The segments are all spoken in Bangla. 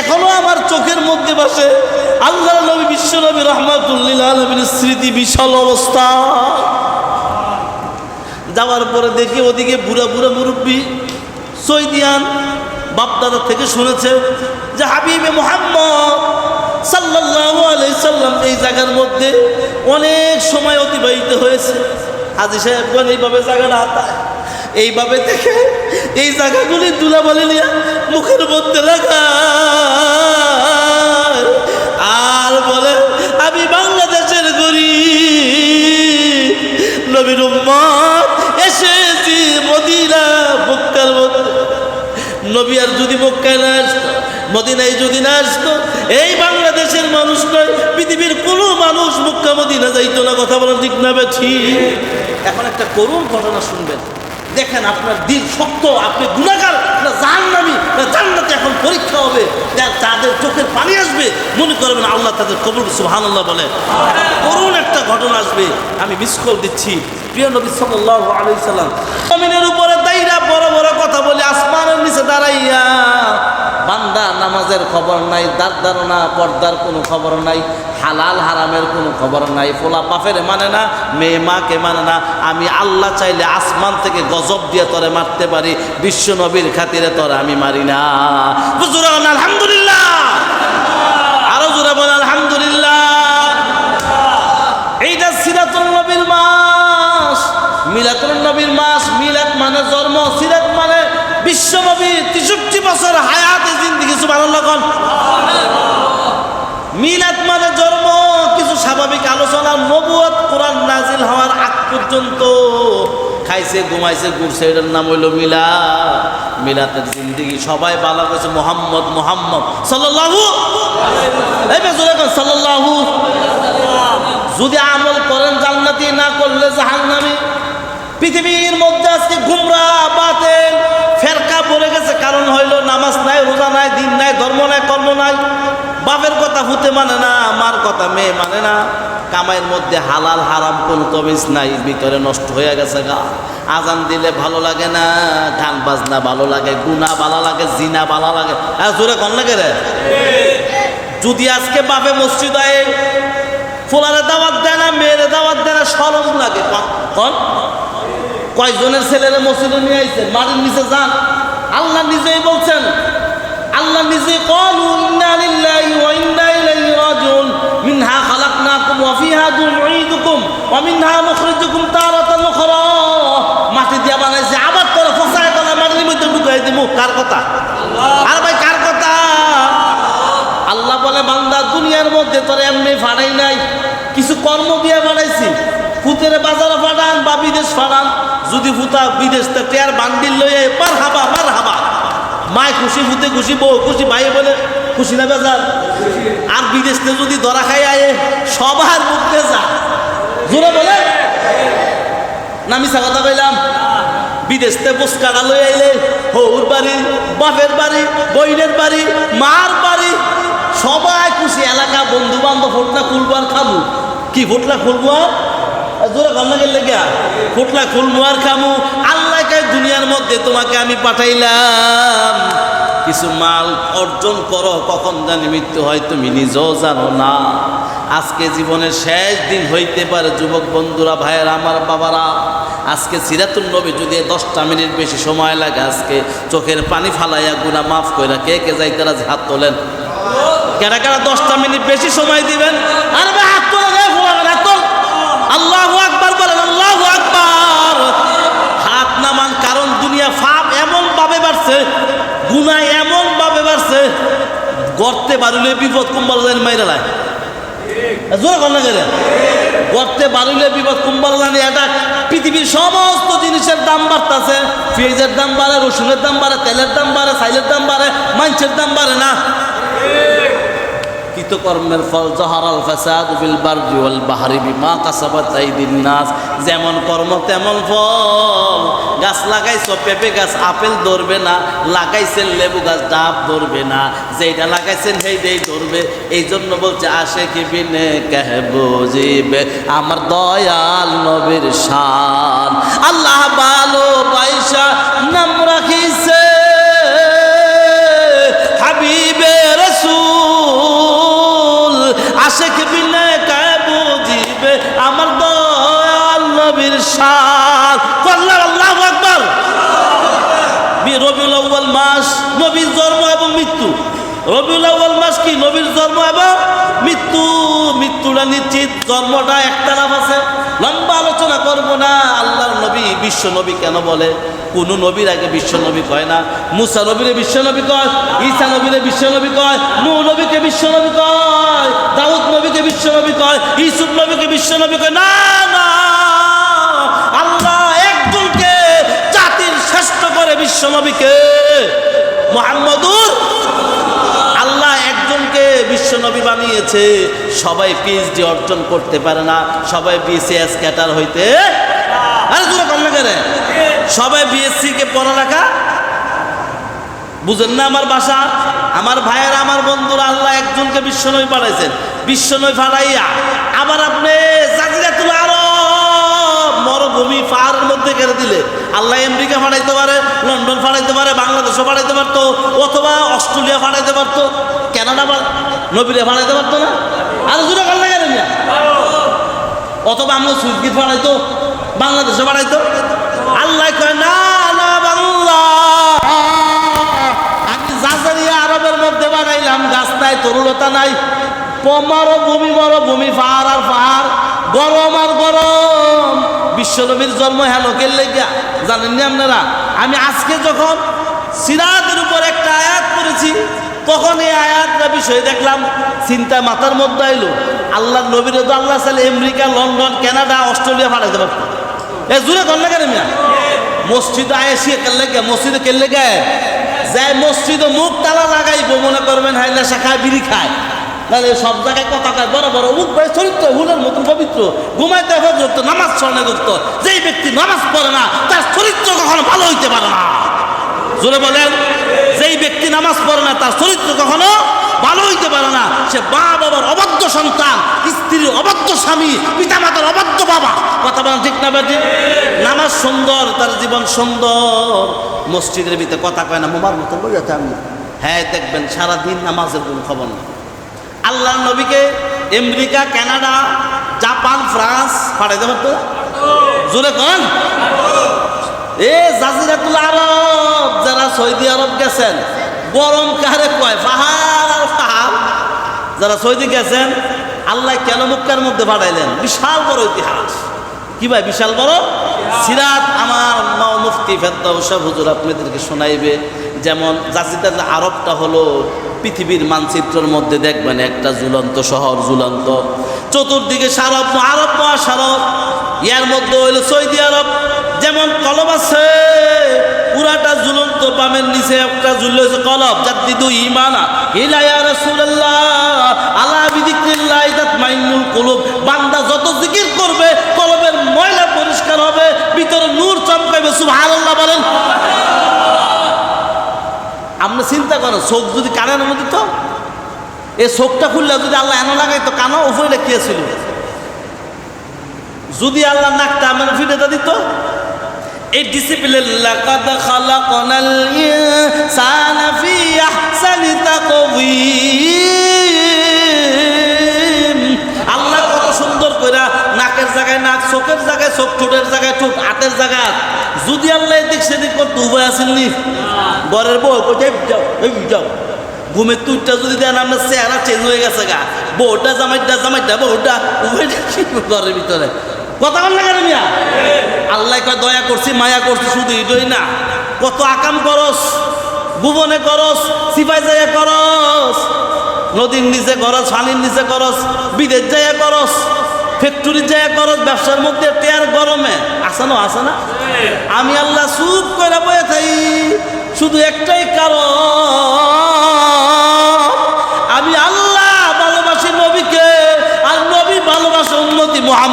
এখনও আমার চোখের মধ্যে বসে আল্লাহ নবী, বিশ্ব নবী রহমাতুল্লিল স্মৃতি বিশাল অবস্থা। যাওয়ার পরে দেখি ওদিকে বুড়া বুড়া মুরব্বী সৈদিয়ান বাপদাদা থেকে শুনেছে যে হাবিবে মোহাম্মদ সাল্লাল্লাহু আলাইহি সাল্লাম এই জায়গার মধ্যে অনেক সময় অতিবাহিত হয়েছে। হাজি সাহেবগণ এইভাবে জায়গাটা হাতায়। এইভাবে দেখে এই জায়গাগুলি দুলা বলে নিয়ে মুখের মধ্যে লাগা আর বলে, আমি বাংলাদেশের গরিব। নবীর এসেছি মদিনা, মক্কার মধ্যে। নবী আর যদি মক্কায় না আসতো, মদিনায় যদি না আসতো, এই বাংলাদেশের মানুষ নয়, পৃথিবীর কোনো মানুষ মক্কা, মদিনা যাইতো না। কথা বলা ঠিক না, বেঠি। এখন একটা করুণ ঘটনা শুনবেন। দেখেন আপনার দিল শক্ত, আপনি গুণাগার না জাহান্নামি না এখন পরীক্ষা হবে। যাদের চোখের পানি আসবে, মনে করবেন আল্লাহ তাদের কবুল সুহান আল্লাহ বলে। করুণ একটা ঘটনা আসবে, আমি মিস কল দিচ্ছি। প্রিয় নবী সাল্লাল্লাহু আলাইহি সাল্লাম, জমিনের উপরে দাইরা বড় বড় কথা বলে আসমানের নিচে দাঁড়াইয়া, বান্দা, নামাজের খবর নাই দাঁত ধারণা, পর্দার কোনো খবর নাই। হালাল হারামের কোনো খবর নাই। ফোলা বাপের মানে না, মেয়ে মাকে মানে না। আমি আল্লাহ চাইলে আসমান থেকে গজব দিয়ে তরে মারতে পারি। বিশ্ব নবীর খাতিরে তরে আমি মারি না। স্বাভাবিক আলোচনা নবুয়ত কোরআন নাজিল হওয়ার আগ পর্যন্ত খাইছে, ঘুমাইছে, ঘুরছে, এটার নাম হইল মিলা মিলাতের জিন্দিগি সবাই বালা করেছে মোহাম্মদ মোহাম্মদ। বেজুরে সাল্লাল্লাহু যদি আমল করেন, জান্নাতি না করলে জাহান্নামী। পৃথিবীর মধ্যে আজকে গুমরা, বাতেল, ফেরকা পড়ে গেছে, কারণ হইল নামাজ নাই, রোজা নাই, দিন নাই, ধর্ম নাই, কর্ম নাই। বাপের কথা হুতে মানে না, মার কথা মেয়ে মানে না। কামাইয়ের মধ্যে হালাল হারাম কোন তমিজ নাই, ভিতরে নষ্ট হয়ে গেছে গা। আজান দিলে ভালো লাগে না, গান বাজনা ভালো লাগে গুনা ভালো লাগে, জিনা ভালো লাগে। হ্যাঁ জোরে কন লাগে রে যদি আজকে বাপে মসজিদ আয়ে, ফোলারে দাওয়াত দেয় না, মেয়েরে দাওয়াত দেয় না, সরম লাগে। কন- কয়জনের ছেলেরা মসজিদে নিয়ে আইছেন মাটির নিচে যান। আল্লাহ নিজেই বলছেন আল্লাহ নিজে কলু ইন্না লিল্লাহি ওয়া ইন্না ইলাইহি রাজিউন। মিনহা খালাকনাকুম ওয়া ফিহা নুঈদুকুম ওয়া মিনহা নুখরিজুকুম তারাতান উখরা। মাটি দিয়া বানাইছে আবার তোরা ফসায় তোরা মাটির মধ্যে ঢুকাই দিমু কার কথা? আর ভাই কার কথা? আল্লাহ বলে বান্দা দুনিয়ার মধ্যে তোর এমনি ফাড়াই নাই। কিছু কর্ম দিয়ে বানাইছি। ফুতের বাজারে ফাটান বা বিদেশ ফাটান যদি ফুতা বিদেশ আর বান্ডিল লইয়ে মার হাবা মার হাবা মায় খুশি ফুতে খুশি, বউ খুশি ভাই বলে, খুশি না বেজার? আর বিদেশ থেকে যদি ধরা খাই আয়ে সবার মুখে যা। জোরে বলে? না মিশা কথা কইলাম। বিদেশ থেকে পুস্কারা লই আইলে হৌর বাড়ি, বাপের বাড়ি, বইনের বাড়ি, মার বাড়ি, সবাই খুশি। এলাকা বন্ধু বান্ধব ফোটলা খুলবো আর খাব কি ফোটলা খুলবো? জোরে কন্যা গেলে গিয়া ফোটলা খুলবো আর খামু। আল্লাহ দুনিয়ার মধ্যে তোমাকে আমি পাঠাইলাম। কিছু মাল অর্জন করো, কখন জানি মৃত্যু হয়, তুমি নিজেও জানো না। আজকে জীবনের শেষ দিন হইতে পারে, যুবক বন্ধুরা, ভাইয়েরা, আমার বাবারা। আজকে সিরাতুল নবী যদি দশটা মিনিট বেশি সময় লাগে, আজকে চোখের পানি ফালাইয়া গুনা মাফ কইরা কে কে যাই তারা হাত তোলেন। কেরা কেরা দশটা মিনিট বেশি সময় দিবেন? আরে হাত তোলেন আল্লাহ আকবার বলেন আল্লাহ আকবার হাত নামান কারণ দুনিয়া ফাপ এমন ভাবে বাড়ছে গুনা এমন ভাবে বাড়ছে গর্তে বাড়িলে বিপদ কুম্বাল জানি মাইরা লাই জোরে কর না কেন গর্তে বাড়িলে বিপদ কুম্বাল জানি এটা পৃথিবীর সমস্ত জিনিসের দাম বাড়তেছে। পেঁয়াজের দাম বাড়ে, রসুনের দাম বাড়ে, তেলের দাম বাড়ে সাইলের দাম বাড়ে মাংসের দাম বাড়ে না। কৃতকর্মের ফল জহারাল ফাসাদ বিল বারদি ওয়াল বাহরি বিমা কাসাবাত আইদিন নাস। যেমন কর্ম, তেমন ফল। গাছ লাগাইছো, পেঁপে গাছ, আপেল ধরবে না। লাগাইছেন লেবু গাছ, ডাব ধরবে না। যেটা লাগাইছেন সেইটাই ধরবে। এই জন্য বলছে আসে কি বিনে কেহ বুঝিবে, আমার দয়াল নবীর শান। জন্ম এবং মৃত্যু, মৃত্যুটা নিশ্চিত, জন্মটা একটা আছে। লম্বা আলোচনা করব না, আল্লাহর নবী বিশ্ব নবী কেন বলে? কোন নবীর আগে বিশ্ব নবী কয় না। মুসা নবীরে বিশ্ব নবী কয়, ঈসা নবীরে বিশ্ব নবী কয় নূ নবীকে বিশ্ব নবী কয়, দাউদ নবীকে বিশ্ব নবী কয় ইসুফ নবীকে বিশ্ব নবী কয়। না না, আল্লাহ একজনকে, জাতির শ্রেষ্ঠ করে বিশ্ব নবীকে, মোহাম্মদুর বিশ্বনবী বানিয়েছে। সবাই পিএইচডি অর্জন করতে পারে না। সবাই বিসিএস ক্যাটার হইতে আরে জোরে কম কেন? সবাই বিএসসি কে পড়ালেখা বুঝেন না আমার বাসা আমার ভাইয়ের, আমার বন্ধুরা আল্লাহ একজনকে বিশ্বনবী পাঠাইছেন। বিশ্বনবী পাঠাইয়া আবার আপনি জাজিরাতুল আরব, মরুভূমি, পাহাড়ের মধ্যে কেড়ে দিলে। আল্লাহ আমেরিকা ফাটাইতে পারে, লন্ডন ফাটাইতে পারে, বাংলাদেশও ফাটাইতে পারতো, অথবা অস্ট্রেলিয়া ফাটাইতে পারতো। বা নবীরে ফাটাইতে পারতো না। আর জুড়ে কাল লাগে না অথবা আমরা সুইটগিট ফাটাইতো বাংলাদেশে ফাটাইতো আল্লাহ কয়, না না, বাংলা আমি আরবের মধ্যে নাই। গরম আর গরম। জন্ম গিয়া জানেননি আপনারা? আমি আজকে যখন সিরাতের উপর একটা আয়াত করেছি তখন এই আয়াতটা বিষয়ে দেখলাম, চিন্তা মাথার মধ্যে আইলো আল্লাহ নবীর তো আল্লাহ সালে আমেরিকা, লন্ডন, কানাডা, অস্ট্রেলিয়া ফাটাইতে পারতো এ জুড়ে কর না কেন মিয়া। মসজিদ আয়েসি কেলে গে মসজিদে কেলে গে যাই মসজিদে মুখ তালা লাগাইবো, মনে করবেন হাই নেশা খায় বিড়ি খায়। তাহলে সব জায়গায় কথা কয়, বড় বড় অমুক ভাই চরিত্র, হুলের মতন পবিত্র। ঘুমাইতে যুক্ত, নামাজ স্মরণে যুক্ত। যেই ব্যক্তি নামাজ পড়ে না, তার চরিত্র কখনো ভালো হইতে পারে না। জোরে বলেন। যেই ব্যক্তি নামাজ পড়ে না, তার চরিত্র কখনো ভালো হইতে পারে না। সে মা বাবার অবাধ্য সন্তান, স্ত্রীর অবাধ্য স্বামী, পিতামাতার অবাধ্য বাবা। কথা বলেন ঠিক না বেটি নামাজ সুন্দর, তার জীবন সুন্দর। মসজিদের ভিতরে কথা কয় না, মোমার মতো বোঝাতে আমি হ্যাঁ দেখবেন সারাদিন নামাজের কোনো খবর নেই। আল্লাহ নবীকে আমেরিকা, কানাডা, জাপান, ফ্রান্স পাঠাইতে পারতো জোরে কন? এ জাজিরাতুল আরব, যারা সৌদি আরব গেছেন, গরম কারে কয়? পাহাড় আর পাহাড়। যারা সৌদি গেছেন, আল্লাহ কেন মুক্কার মধ্যে পাঠাইলেন? বিশাল বড় ইতিহাস। কি ভাই, বিশাল বড়? সিরাত আমার মুফতি ফেদ্দাউসাহ হুজুর আপনাদেরকে শোনাইবে। যেমন জাজিদার আরবটা হলো পৃথিবীর মানচিত্রের মধ্যে দেখবেন, একটা ঝুলন্ত শহর, ঝুলন্ত। চতুর্দিকে সারব আরব মহাসারব ইয়ার মধ্যে হইল সৌদি আরব। যেমন কলম আছে, পুরাটা ঝুলন্ত পামের নিচে একটা হয়েছে কলব। যার দিদু ইমানা হিলাইয়া রাসূলুল্লাহ, আলা বিদিক্রিল্লাহ ইদাত মাইনুল কুলুব। বান্দা যত জিকির করবে, কলবের ময়লা পরিষ্কার হবে, ভিতরে নূর চমকাবে সুবহানাল্লাহ বলেন। আপনি চিন্তা করেন চোখ যদি কানের মধ্যে তো? এই চোখটা খুললে যদি আল্লাহ এনে লাগাই তো কানো উপরে লেখিয়েছিল যদি আল্লাহ নাকটা আমার ফিরে দিত? এই ডিসিপ্লিন লাকাদ খালাকনাল ইনসানা ফি আহসানি তাকওয়িম। আল্লাহ কত সুন্দর কইরা নাকের জায়গায় নাক, চোখের জায়গায় চোখ, ঠোঁটের জায়গায় ঠোঁট, হাতের জায়গায় যদি আল্লাহ এদিক সেদিক করতে উভয় আসেননি ঘরের বউ যাও, এই যাও। ঘুমের তুইটা যদি দেন, আপনার চেহারা চেঞ্জ হয়ে গেছে গা। বউটা জামাইটা জামাইটা, বউটা, উভয়টা ঘরের ভিতরে। কথা বল না কেন মিয়া? আল্লাহ কয়, দয়া করছি, মায়া করছি, শুধু এটাই না। কত আকাম করস ভুবনে করস, সিপাই যাইয়া করস, নদীর নিচে করস পানির নিচে করস, বিদেশ যাইয়া করস ফ্যাক্টরি যাইয়া করস, ব্যবসার মধ্যে টেয়ার গরমে। আছে না আছে না? আমি আল্লাহ চুপ করে বয়ে থাই, শুধু একটাই কারণ।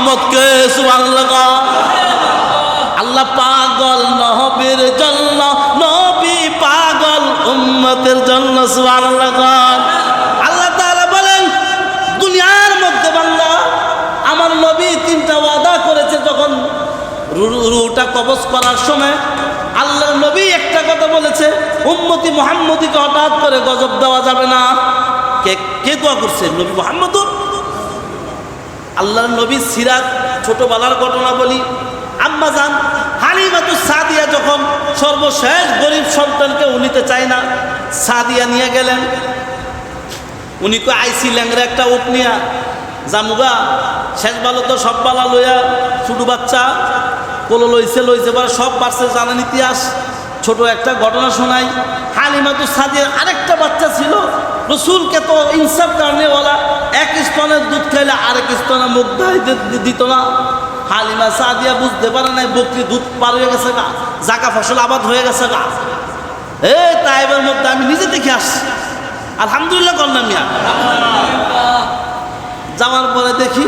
মোহাম্মদকে সুবহানাল্লাহ আল্লাহ পাগল নহবীর জন্য, নবী পাগল উম্মতের জন্য সুবহানাল্লাহ আল্লাহ তাআলা বলেন, দুনিয়ার মধ্যে বান্দা, আমার নবী তিনটা ওয়াদা করেছে যখন রুটা কবজ করার সময় আল্লাহ নবী একটা কথা বলেছে, উম্মতি মোহাম্মদীকে হঠাৎ করে গজব দেওয়া যাবে না। কে কে দোয়া করছে? নবী মোহাম্মদ আল্লাহর নবী সিরাত, ছোটবেলার ঘটনা বলি। আম্মা যান হালিমাতু সাদিয়া যখন সর্বশেষ গরিব সন্তানকে উনিতে চায় না, সাদিয়া নিয়ে গেলেন। উনি কো আইসি ল্যাংরা একটা উঠ নিয়া, জামুগা, শেষ ভালো তো সব বালা লইয়া, ছোটো বাচ্চা, কোলো লইছে লইছে, পরে সব বাচ্চা জানেন ইতিহাস। ছোট একটা ঘটনা শোনাই। হালিমা তো সাদিয়ার আরেকটা বাচ্চা ছিল, রসুলকে তো ইনসাফ কারণেওয়ালা এক স্তনের দুধ খাইলে আরেক স্তনে মুখ দিত না। হালিমা সাদিয়া বুঝতে পারে নাই, বকরি দুধ পার হয়ে গেছে গা জাকা ফসল আবাদ হয়ে গেছে গা। এই তাইবের মধ্যে আমি নিজে দেখে আসছি। আলহামদুলিল্লাহ কন্যা মিয়া। যাওয়ার পরে দেখি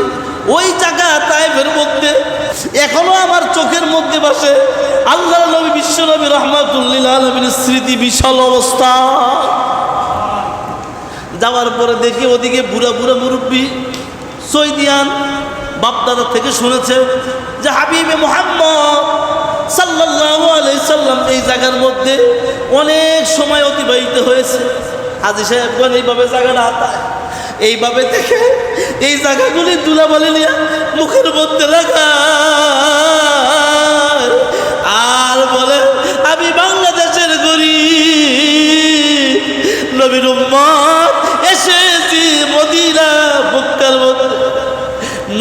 ওই জায়গা তাইবের মধ্যে, এখনও আমার চোখের মধ্যে বসে আল্লাহ নবী বিশ্ব নবী রহমাতুল্লিল আলমীর স্মৃতি বিশাল অবস্থা। যাওয়ার পরে দেখি ওদিকে বুড়া বুড়া মুরব্বী সৈদিয়ান বাপদাদা থেকে শুনেছে যে হাবিবে মোহাম্মদ সাল্লাল্লাহু আলাইহি সাল্লাম এই জায়গার মধ্যে অনেক সময় অতিবাহিত হয়েছে। হাজি সাহেবগণ এইভাবে জায়গাটা হাতায় এইভাবে দেখে এই জায়গাগুলি তুলা বলে নিয়ে মুখের মধ্যে লাগা আর বলে, আমি বাংলাদেশের গরিব, নবীর উম্মত।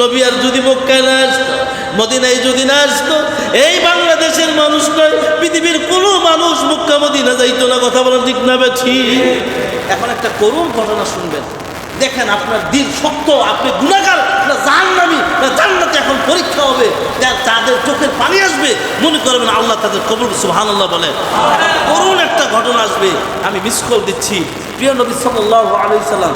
নবী আর যদি মক্কায় না আসতো, মদিনায় যদি না আসতো, এই বাংলাদেশের মানুষ নয়, পৃথিবীর কোনো মানুষ মক্কা, মদিনা যাইতো না, কথা বলা ঠিক না বেঠি? এখন একটা করুণ ঘটনা শুনবেন। দেখেন আপনার দিল শক্ত, আপনি গুণাগার না জাহান্নামি, না জান্নাতে এখন পরীক্ষা হবে। যাদের চোখের পানি আসবে, মনে করবেন আল্লাহ তাদের কবুল সুহান আল্লাহ বলে। করুণ একটা ঘটনা আসবে, আমি মিস কল দিচ্ছি। প্রিয় নবী সাল্লাল্লাহু আলাইহি সাল্লাম